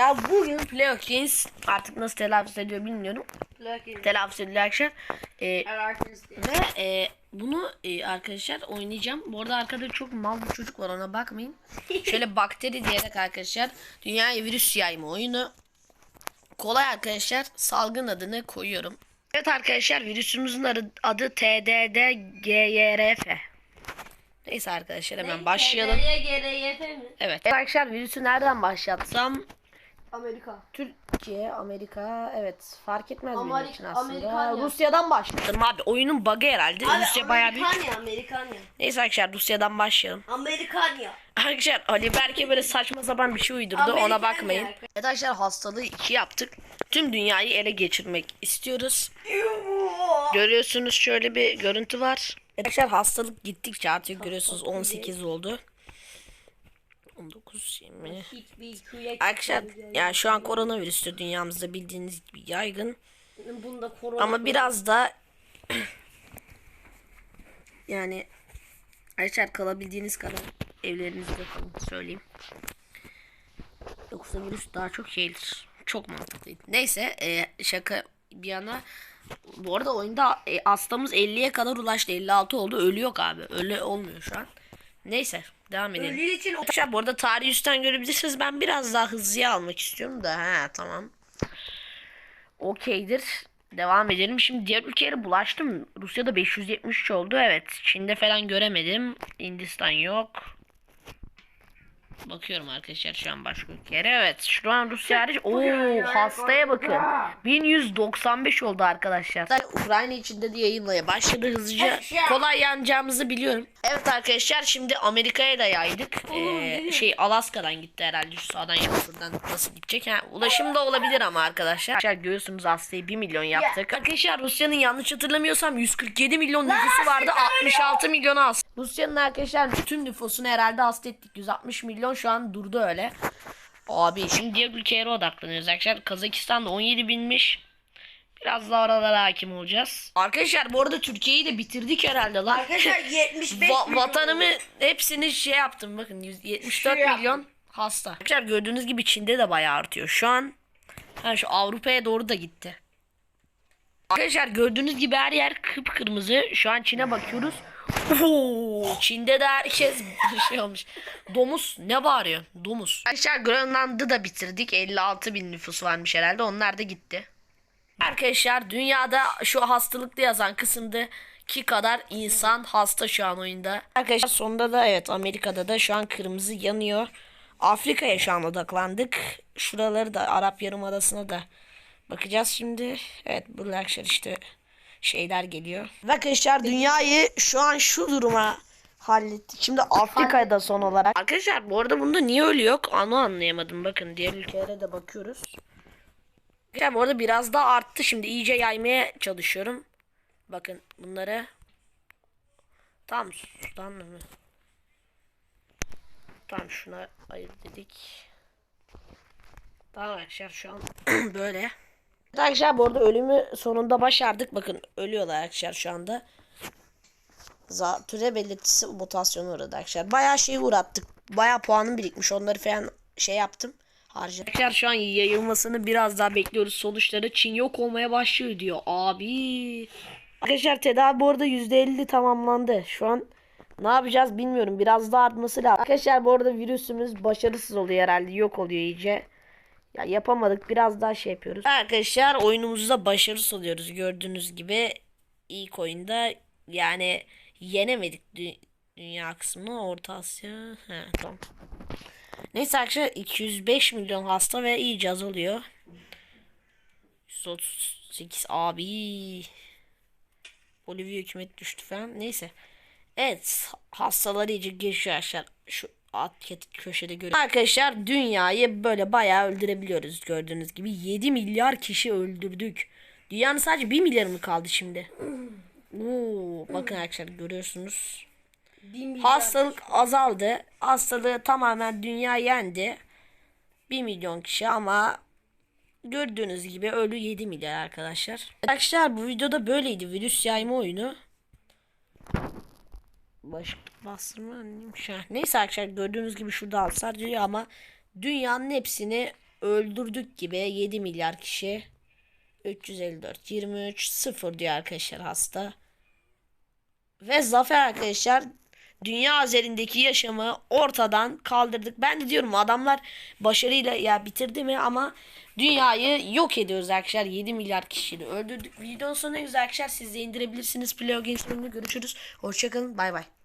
arkadaşlar bugün Play artık nasıl telaffuz ediyor bilmiyorum. Lucky. Telaffuz ediliyor arkadaşlar. Ee, ve e, bunu e, arkadaşlar oynayacağım. Bu arada arkada çok mal bir çocuk var ona bakmayın. Şöyle bakteri diyerek arkadaşlar dünyaya virüs yayma oyunu. Kolay arkadaşlar salgın adını koyuyorum. Evet arkadaşlar virüsümüzün adı, adı TDDGYRF. Neyse arkadaşlar hemen başlayalım. Evet. Arkadaşlar virüsü nereden başlatsam? Amerika. Türkiye, Amerika evet fark etmez benim Amerika- için aslında. Amerikanya. Rusya'dan başladım abi. Oyunun bug'ı herhalde. Rusya bayağı büyük. Amerikanya, Amerikanya. Neyse arkadaşlar Rusya'dan başlayalım. Amerikanya. Arkadaşlar Ali Berke böyle saçma sapan bir şey uydurdu. Amerikan Ona bakmayın. Evet arkadaşlar hastalığı iki yaptık. Tüm dünyayı ele geçirmek istiyoruz. Görüyorsunuz şöyle bir görüntü var. Arkadaşlar hastalık gittikçe artıyor. Görüyorsunuz 18 oldu. 19, 20. Hiçbir köye Arkadaşlar yani şu an koronavirüsü dünyamızda bildiğiniz gibi yaygın. Bunda korona. Ama biraz da yani arkadaşlar kalabildiğiniz kadar evlerinizde kalın söyleyeyim. Yoksa virüs daha çok şeydir. Çok mantıklıydı. Neyse e, şaka bir yana bu arada oyunda e, hastamız 50'ye kadar ulaştı. 56 oldu. Ölü yok abi. Ölü olmuyor şu an. Neyse devam edelim. Ölü için Arkadaşlar bu arada tarih üstten görebilirsiniz. Ben biraz daha hızlıya almak istiyorum da. Ha tamam. Okeydir. Devam edelim. Şimdi diğer ülkelere bulaştım. Rusya'da 573 oldu. Evet. Çin'de falan göremedim. Hindistan yok. Bakıyorum arkadaşlar şu an başka ülkelere. Evet. Şu an Rusya hariç. Oo hastaya bakın. 1195 oldu arkadaşlar. Ukrayna içinde de yayınlaya başladı hızlıca. Kolay yanacağımızı biliyorum. Evet arkadaşlar şimdi Amerika'ya da yaydık. Ee, şey Alaska'dan gitti herhalde. Şu sağdan ya şuradan nasıl gidecek? Ha, ulaşım da olabilir ama arkadaşlar. Arkadaşlar görüyorsunuz hastayı 1 milyon yaptık. Arkadaşlar Rusya'nın yanlış hatırlamıyorsam 147 milyon nüfusu vardı. 66 milyona hasta. Rusya'nın arkadaşlar tüm nüfusunu herhalde hasta ettik. 160 milyon şu an durdu öyle. Abi şimdi diğer ülkelere odaklanıyoruz arkadaşlar. Kazakistan'da 17 binmiş. Biraz daha oralara hakim olacağız. Arkadaşlar bu arada Türkiye'yi de bitirdik herhalde lan. Arkadaşlar 75 Va- vatanımı hepsini şey yaptım bakın 174 Şu yaptım. milyon hasta. Arkadaşlar gördüğünüz gibi Çin'de de bayağı artıyor. Şu an ha şu Avrupa'ya doğru da gitti. Arkadaşlar gördüğünüz gibi her yer kıpkırmızı. Şu an Çin'e bakıyoruz. Çin'de de herkes bir şey olmuş. Domuz ne bağırıyor? Domuz. Arkadaşlar Grönland'ı da bitirdik. 56 bin nüfus varmış herhalde. Onlar da gitti. Arkadaşlar dünyada şu hastalıklı yazan kısımdaki kadar insan hasta şu an oyunda. Arkadaşlar sonunda da evet Amerika'da da şu an kırmızı yanıyor. Afrika'ya şu an odaklandık. Şuraları da Arap Yarımadası'na da bakacağız şimdi. Evet arkadaşlar işte şeyler geliyor. Arkadaşlar dünyayı şu an şu duruma hallettik. Şimdi Afrika'da son olarak. Arkadaşlar bu arada bunda niye ölü yok onu anlayamadım. Bakın diğer ülkelere de bakıyoruz. Ya bu arada biraz daha arttı şimdi iyice yaymaya çalışıyorum. Bakın bunları tam sudan mı? Tam şuna ayır dedik. Tamam arkadaşlar şu an böyle. Arkadaşlar bu arada ölümü sonunda başardık. Bakın ölüyorlar arkadaşlar şu anda. Zatüre belirtisi mutasyonu uğradı arkadaşlar. Bayağı şey uğrattık. Bayağı puanım birikmiş. Onları falan şey yaptım. Harcadım. Arkadaşlar şu an yayılmasını biraz daha bekliyoruz. Sonuçları Çin yok olmaya başlıyor diyor. Abi. Arkadaşlar tedavi bu arada %50 tamamlandı. Şu an ne yapacağız bilmiyorum. Biraz daha artması lazım. Arkadaşlar bu arada virüsümüz başarısız oluyor herhalde. Yok oluyor iyice. Ya yapamadık. Biraz daha şey yapıyoruz. Arkadaşlar oyunumuzda başarısız oluyoruz. Gördüğünüz gibi ilk oyunda yani yenemedik dü- dünya kısmını. Orta Asya. He, tamam. Neyse arkadaşlar 205 milyon hasta ve iyice azalıyor. 138 abi. Bolivya hükümet düştü falan. Neyse. Evet hastalar iyice geçiyor arkadaşlar. Şu alt köşede görüyoruz. Arkadaşlar dünyayı böyle bayağı öldürebiliyoruz gördüğünüz gibi. 7 milyar kişi öldürdük. Dünyanın sadece 1 milyar mı kaldı şimdi? Oo, bakın arkadaşlar görüyorsunuz. Hastalık azaldı. Hastalığı tamamen dünya yendi. 1 milyon kişi ama gördüğünüz gibi ölü 7 milyar arkadaşlar. Arkadaşlar bu videoda böyleydi. Virüs yayma oyunu. Baş bastırma neymiş ha. Neyse arkadaşlar gördüğünüz gibi şurada alsar diyor ama dünyanın hepsini öldürdük gibi 7 milyar kişi 354 23 0 diyor arkadaşlar hasta. Ve zafer arkadaşlar dünya üzerindeki yaşamı ortadan kaldırdık. Ben de diyorum adamlar başarıyla ya bitirdi mi ama dünyayı yok ediyoruz arkadaşlar. 7 milyar kişiyi öldürdük. Videonun sonuna güzel arkadaşlar siz de indirebilirsiniz. Games bölümünü görüşürüz. Hoşçakalın. Bay bay.